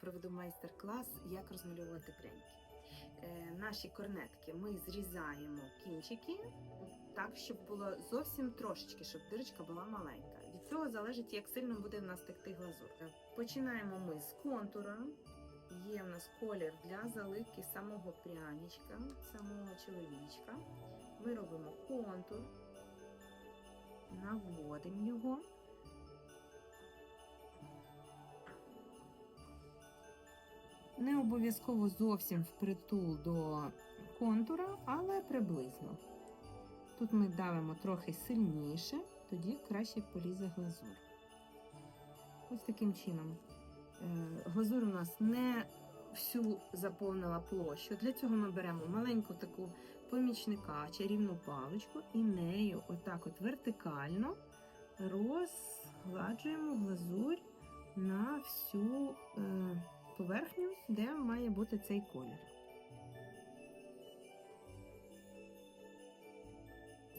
проведу майстер-клас, як розмальовувати пряники. Е, наші корнетки ми зрізаємо кінчики так, щоб було зовсім трошечки, щоб дирочка була маленька. Від цього залежить, як сильно буде в нас текти глазур. Е, Починаємо ми з контура. Є в нас колір для заливки самого пряничка, самого чоловічка. Ми робимо контур, наводимо його. Не обов'язково зовсім впритул до контура, але приблизно. Тут ми давимо трохи сильніше, тоді краще полізе глазур. Ось таким чином. Е, Глазур у нас не всю заповнила площу. Для цього ми беремо маленьку таку помічника, чарівну паличку і нею отак от вертикально розгладжуємо глазурь на всю е, поверхню, де має бути цей колір.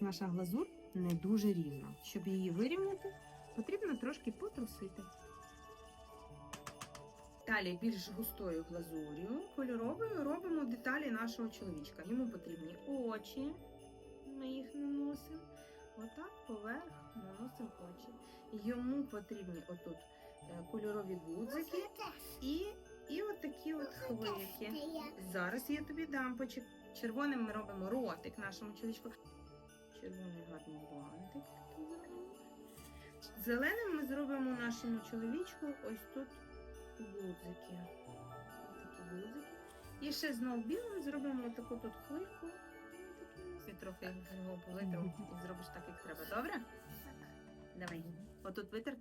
Наша глазур не дуже рівна. Щоб її вирівняти, потрібно трошки потрусити. Далі більш густою глазур'ю кольоровою робимо деталі нашого чоловічка. Йому потрібні очі, ми їх наносимо. Отак поверх наносимо очі. Йому потрібні отут е, кольорові гудзики і, і Зараз я тобі дам. Почек... Червоним ми робимо ротик нашому чоловічку. Червоний гарний бантик. Зеленим ми зробимо нашому чоловічку ось тут гудзики. Такі гудзики. І ще знов білим зробимо таку тут хвильку. І трохи його повитрав і зробиш так, як треба. Добре? Давай. Отут витер.